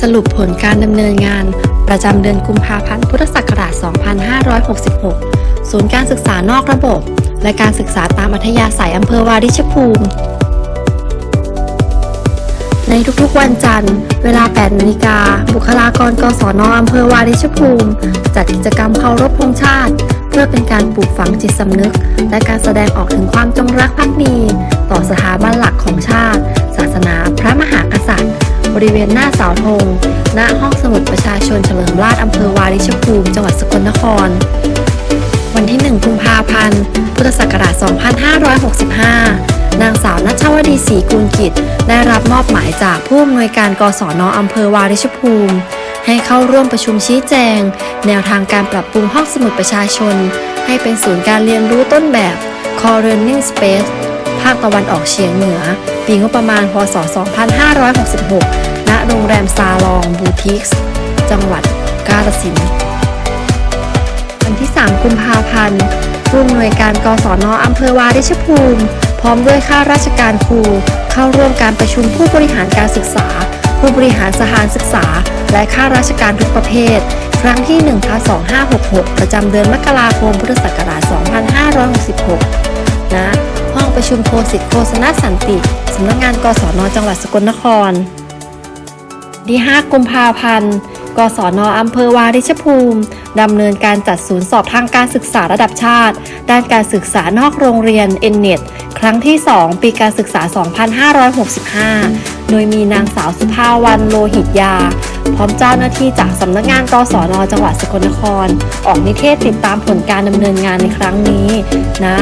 สรุปผลการดำเนินงาน ประจำเดือนกุมภาพันธ์ พุทธศักราช 2566 ศูนย์การศึกษานอกระบบ และการศึกษาตามอัธยาศัยอำเภอวาริชภูมิ ในทุกๆวันจันทร์ เวลา 8นาฬิกา บุคลากรกศนอำเภอวาริชภูมิ จัดกิจกรรมเคารพธงชาติ เพื่อเป็นการปลูกฝังจิตสำนึก และการแสดงออกถึงความจงรักภักดี ต่อสถาบันหลักของชาติ บริเวณหน้าเสาธงณห้องสมุดประชาชนเฉลิมราชอำเภอวาริชภูมิ จังหวัดสกลนคร วันที่ 1 กุมภาพันธ์ พุทธศักราช 2565 นางสาวนัชวดีศรีกุลกิจ ได้รับมอบหมายจากผู้อำนวยการกศนอำเภอวาริชภูมิ ให้เข้าร่วมประชุมชี้แจง แนวทางการปรับปรุงห้องสมุดประชาชน ให้เป็นศูนย์การเรียนรู้ต้นแบบ Co-Learning Space ภาคตะวันออกเฉียงเหนือ ปีงบประมาณ พศ 2566 ณ โรงแรมซาลองบูติกส์จังหวัดกาฬสินธุ์วันที่ 3 กุมภาพันธ์ผู้อำนวยการกศนอำเภอวาริชภูมิ พร้อมด้วยข้าราชการครู เข้าร่วมการประชุมผู้บริหารการศึกษา ผู้บริหารสถานศึกษา และข้าราชการทุกประเภท ครั้งที่1ทั2566 ประจำเดือนมกราคมพุทธศักราช 2566ณห้อง ประชุมโคสิทธิ์โฆษณสันติ สำนักงานกศนจังหวัดสกลนครที่5กุมภาพันธ์ กศนอำเภอวาริชภูมิ ดำเนินการจัดศูนย์สอบทางการศึกษาระดับชาติ ด้านการศึกษานอกโรงเรียนเอเน็ต ครั้งที่ 2 ปีการศึกษา 2565 โดยมีนางสาวสุภาวันโลหิตยา พร้อมเจ้าหน้าที่จากสำนักงานกศนจังหวัดสกลนคร ออกนิเทศติดตามผลการดำเนินงานในครั้งนี้ณนะ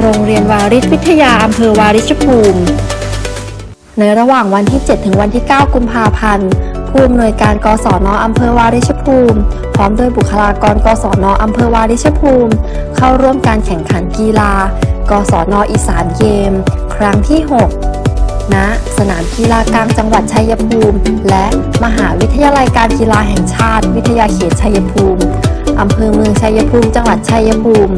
โรงเรียนวาริชวิทยาอำเภอวาริชภูมิ ในระหว่างวันที่ 7 ถึงวันที่ 9 กุมภาพันธ์ผู้อำนวยการกศนอำเภอวาริชภูมิ พร้อมด้วยบุคลากรกศนอำเภอวาริชภูมิ เข้าร่วมการแข่งขันกีฬา กศนอีสานเกม ครั้งที่ 6 ณ สนามกีฬากลางจังหวัดชัยภูมิ และมหาวิทยาลัยการกีฬาแห่งชาติ วิทยาเขตชัยภูมิ อำเภอเมืองชัยภูมิ จังหวัดชัยภูมิ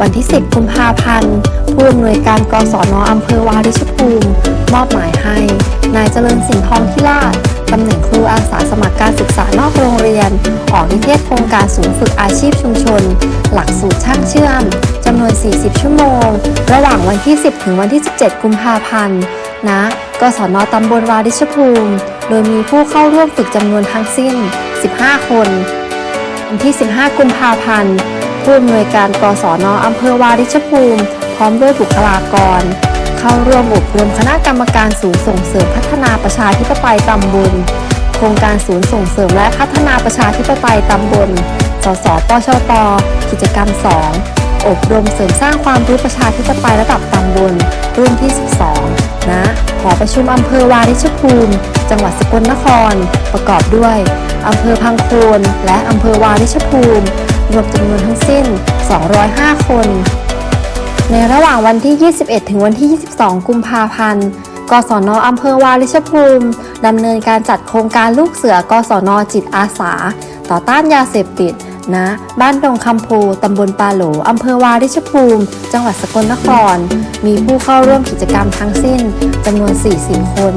วันที่ 10 กุมภาพันธ์ ผู้อำนวยการกศนอำเภอวาริชภูมิ มอบหมายให้ นายเจริญสิงห์ทองทิราชตำแหน่งครูอาสาสมัครการศึกษานอกโรงเรียน ออกนิเทศโครงการศูนย์ฝึกอาชีพชุมชน หลักสูตรช่างเชื่อมจำนวน 40 ชั่วโมง ระหว่างวันที่ 10 ถึงวันที่ 17 กุมภาพันธ์ณกศนตำบลวาริชภูมิ โดยมีผู้เข้าร่วมฝึกจำนวนทั้งสิ้น 15 คนวันที่ 15 กุมภาพันธ์ผู้อำนวยการกศนอำเภอวาริชภูมิ พร้อมด้วยบุคลากร เข้าร่วมอบรมคณะกรรมการศูนย์ส่งเสริมพัฒนาประชาธิปไตยตำบล โครงการศูนย์ส่งเสริมและพัฒนาประชาธิปไตยตำบล สสปชตกิจกรรม 2 อบรมเสริมสร้างความรู้ประชาธิปไตยระดับตำบล รุ่นที่ 12 ณ หอประชุมอำเภอวาริชภูมิ จังหวัดสกลนคร ประกอบด้วยอำเภอพังโคนและอำเภอวาริชภูมิ รวมจำนวนทั้งสิ้น 205 คน ในระหว่างวันที่ 21 ถึงวันที่ 22 กุมภาพันธ์ กศนอำเภอวาริชภูมิดำเนินการจัดโครงการลูกเสือกศนจิตอาสา ต่อต้านยาเสพติดณบ้านดงคำโพตำบลปาโหลอำเภอวาริชภูมิ จังหวัดสกลนคร มีผู้เข้าร่วมกิจกรรมทั้งสิ้นจำนวน 40 คน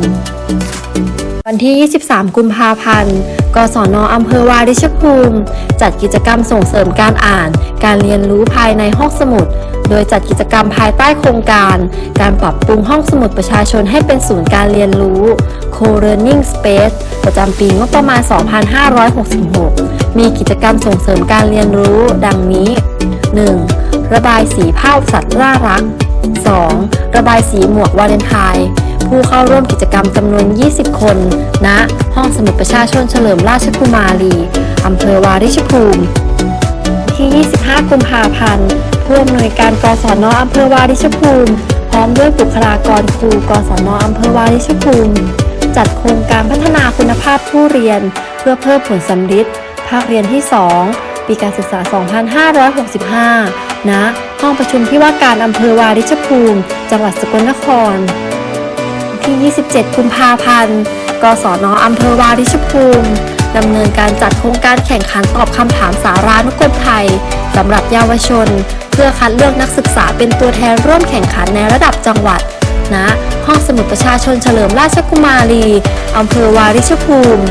วันที่ 23 กุมภาพันธ์ กศนอำเภอวาริชภูมิ จัดกิจกรรมส่งเสริมการอ่าน การเรียนรู้ภายในห้องสมุด โดยจัดกิจกรรมภายใต้โครงการ การปรับปรุงห้องสมุดประชาชนให้เป็นศูนย์การเรียนรู้ Co-learning Space ประจำปีงบประมาณ 2566 มีกิจกรรมส่งเสริมการเรียนรู้ ดังนี้ 1. ระบายสีภาพสัตว์น่ารัก 2. ระบายสีหมวกวาเลนไทน์ผู้เข้าร่วมกิจกรรมจำนวน 20 คนณห้องสมุดประชาชนเฉลิมราชกุมารีอำเภอวาริชภูมิ ที่ 25 กุมภาพันธ์ ผู้อำนวยการกศนอำเภอวาริชภูมิ พร้อมด้วยบุคลากรครูกศนอำเภอวาริชภูมิ จัดโครงการพัฒนาคุณภาพผู้เรียน เพื่อเพิ่มผลสำฤทธิ์ภาคเรียนที่ 2 ปีการศึกษา 2565 ณ ห้องประชุมที่ว่าการอำเภอวาริชภูมิ จังหวัดสกลนคร ที่ 27 กุมภาพันธ์ กศนอำเภอวาริชภูมิดำเนินการจัดโครงการแข่งขันตอบคำถามสารานุกรมไทย สำหรับเยาวชน เพื่อคัดเลือกนักศึกษาเป็นตัวแทนร่วมแข่งขันในระดับจังหวัดณห้องสมุดประชาชนเฉลิมราชกุมารีอำเภอวาริชภูมิ